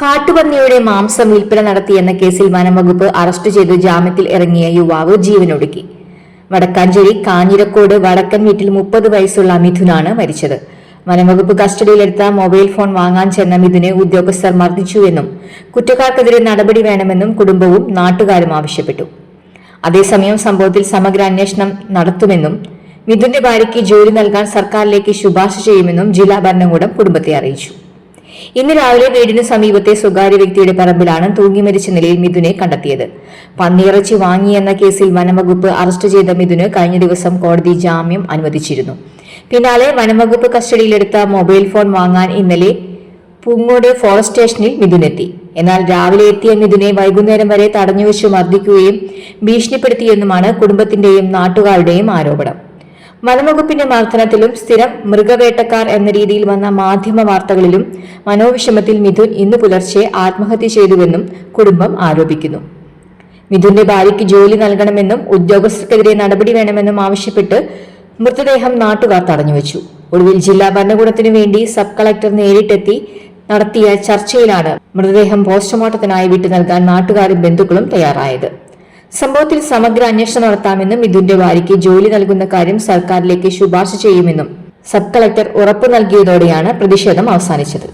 കാട്ടുപന്നിയുടെ മാംസം വിൽപ്പന നടത്തിയെന്ന കേസിൽ വനംവകുപ്പ് അറസ്റ്റ് ചെയ്ത് ജാമ്യത്തിൽ ഇറങ്ങിയ യുവാവ് ജീവനൊടുക്കി. വടക്കാഞ്ചേരി കാഞ്ഞിരക്കോട് വടക്കൻ വീട്ടിൽ മുപ്പത് വയസ്സുള്ള മിഥുനാണ് മരിച്ചത്. വനംവകുപ്പ് കസ്റ്റഡിയിലെടുത്ത മൊബൈൽ ഫോൺ വാങ്ങാൻ ചെന്ന മിഥുനെ ഉദ്യോഗസ്ഥർ മർദ്ദിച്ചുവെന്നും കുറ്റക്കാർക്കെതിരെ നടപടി വേണമെന്നും കുടുംബവും നാട്ടുകാരും ആവശ്യപ്പെട്ടു. അതേസമയം സംഭവത്തിൽ സമഗ്ര അന്വേഷണം നടത്തുമെന്നും മിഥുന്റെ ഭാര്യയ്ക്ക് ജോലി നൽകാൻ സർക്കാരിലേക്ക് ശുപാർശ ചെയ്യുമെന്നും ജില്ലാ ഭരണകൂടം കുടുംബത്തെ അറിയിച്ചു. ഇന്ന് രാവിലെ വീടിന് സമീപത്തെ സ്വകാര്യ വ്യക്തിയുടെ പറമ്പിലാണ് തൂങ്ങി മരിച്ച നിലയിൽ മിഥുനെ കണ്ടെത്തിയത്. പന്നിയിറച്ചി വാങ്ങിയെന്ന കേസിൽ വനംവകുപ്പ് അറസ്റ്റ് ചെയ്ത മിഥുന് കഴിഞ്ഞ ദിവസം കോടതി ജാമ്യം അനുവദിച്ചിരുന്നു. പിന്നാലെ വനംവകുപ്പ് കസ്റ്റഡിയിലെടുത്ത മൊബൈൽ ഫോൺ വാങ്ങാൻ ഇന്നലെ പൂങ്ങോട് ഫോറസ്റ്റ് സ്റ്റേഷനിൽ മിഥുനെത്തി. എന്നാൽ രാവിലെ എത്തിയ മിഥുനെ വൈകുന്നേരം വരെ തടഞ്ഞുവെച്ച് മർദ്ദിക്കുകയും ഭീഷണിപ്പെടുത്തിയെന്നുമാണ് കുടുംബത്തിന്റെയും നാട്ടുകാരുടെയും ആരോപണം. വനംവകുപ്പിന്റെ മർദ്ദനത്തിലും സ്ഥിരം മൃഗവേട്ടക്കാർ എന്ന രീതിയിൽ വന്ന മാധ്യമ വാർത്തകളിലും മനോവിഷമത്തിൽ മിഥുൻ ഇന്ന് പുലർച്ചെ ആത്മഹത്യ ചെയ്തുവെന്നും കുടുംബം ആരോപിക്കുന്നു. മിഥുന്റെ ഭാര്യയ്ക്ക് ജോലി നൽകണമെന്നും ഉദ്യോഗസ്ഥർക്കെതിരെ നടപടി വേണമെന്നും ആവശ്യപ്പെട്ട് മൃതദേഹം നാട്ടുകാർ തടഞ്ഞുവെച്ചു. ഒടുവിൽ ജില്ലാ ഭരണകൂടത്തിനു വേണ്ടി സബ് കളക്ടർ നേരിട്ടെത്തി നടത്തിയ ചർച്ചയിലാണ് മൃതദേഹം പോസ്റ്റ്മോർട്ടത്തിനായി വിട്ടു നൽകാൻ നാട്ടുകാരും ബന്ധുക്കളും തയ്യാറായത്. സംഭവത്തിൽ സമഗ്ര അന്വേഷണം നടത്താമെന്നും മിഥുന്റെ ഭാര്യയ്ക്ക് ജോലി നൽകുന്ന കാര്യം സർക്കാരിലേക്ക് ശുപാർശ ചെയ്യുമെന്നും സബ് കളക്ടർ ഉറപ്പു നൽകിയതോടെയാണ് പ്രതിഷേധം അവസാനിച്ചത്